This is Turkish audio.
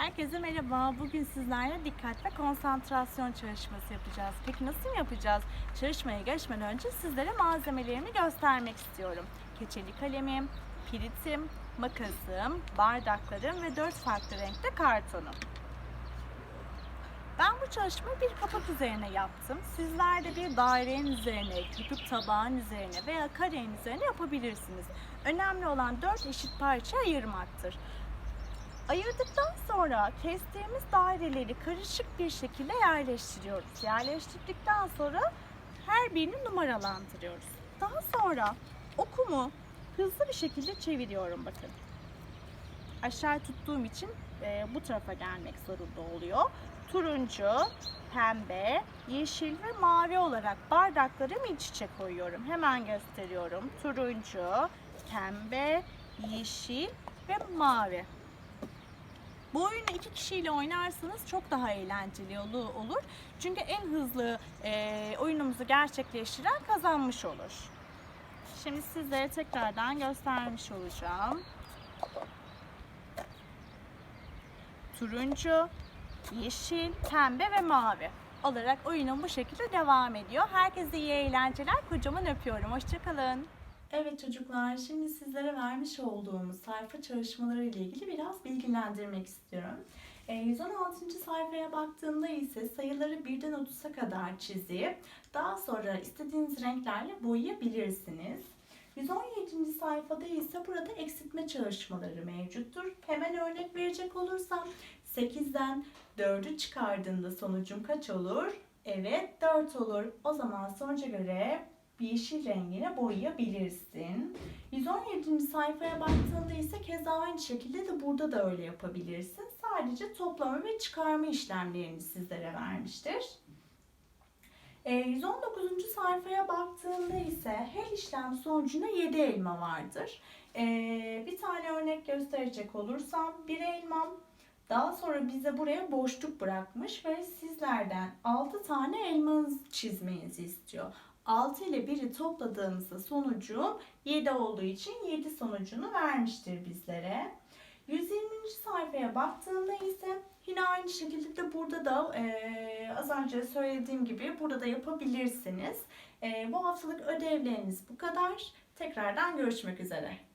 Herkese merhaba. Bugün sizlerle dikkat ve konsantrasyon çalışması yapacağız. Peki nasıl yapacağız? Çalışmaya geçmeden önce sizlere malzemelerimi göstermek istiyorum. Keçeli kalemim, piritim, makasım, bardaklarım ve dört farklı renkte kartonum. Ben bu çalışmayı bir kapak üzerine yaptım. Sizler de bir dairenin üzerine, küçük tabağın üzerine veya karenin üzerine yapabilirsiniz. Önemli olan dört eşit parça ayırmaktır. Ayırdıktan sonra kestiğimiz daireleri karışık bir şekilde yerleştiriyoruz. Yerleştirdikten sonra her birini numaralandırıyoruz. Daha sonra okumu hızlı bir şekilde çeviriyorum bakın. Aşağı tuttuğum için e, bu tarafa gelmek zorunda oluyor. Turuncu, pembe, yeşil ve mavi olarak bardaklarımı iç içe koyuyorum. Hemen gösteriyorum. Turuncu, pembe, yeşil ve mavi. Bu oyunu iki kişiyle oynarsanız çok daha eğlenceli olu- olur. Çünkü en hızlı e, oyunumuzu gerçekleştiren kazanmış olur. Şimdi sizlere tekrardan göstermiş olacağım. Turuncu, yeşil, pembe ve mavi olarak oyunun bu şekilde devam ediyor. Herkese iyi eğlenceler. Kocaman öpüyorum. Hoşçakalın. Evet çocuklar, şimdi sizlere vermiş olduğumuz sayfa çalışmaları ile ilgili biraz bilgilendirmek istiyorum. E, 116. sayfaya baktığımda ise sayıları birden 30'a kadar çizip daha sonra istediğiniz renklerle boyayabilirsiniz. 117. sayfada ise burada eksiltme çalışmaları mevcuttur. Hemen örnek verecek olursam 8'den 4'ü çıkardığında sonucum kaç olur? Evet 4 olur. O zaman sonuca göre yeşil rengine boyayabilirsin. 117. sayfaya baktığında ise keza aynı şekilde de burada da öyle yapabilirsin. Sadece toplama ve çıkarma işlemlerini sizlere vermiştir. E, 119. sayfaya baktığında ise her işlem sonucunda 7 elma vardır. E, bir tane örnek gösterecek olursam bir elmam daha sonra bize buraya boşluk bırakmış ve sizlerden 6 tane elmanız çizmenizi istiyor. 6 ile 1'i topladığımızda sonucu 7 olduğu için 7 sonucunu vermiştir bizlere. 120. sayfaya baktığında ise yine aynı şekilde de burada da eee, az önce söylediğim gibi burada da yapabilirsiniz. Eee, bu haftalık ödevleriniz bu kadar. Tekrardan görüşmek üzere.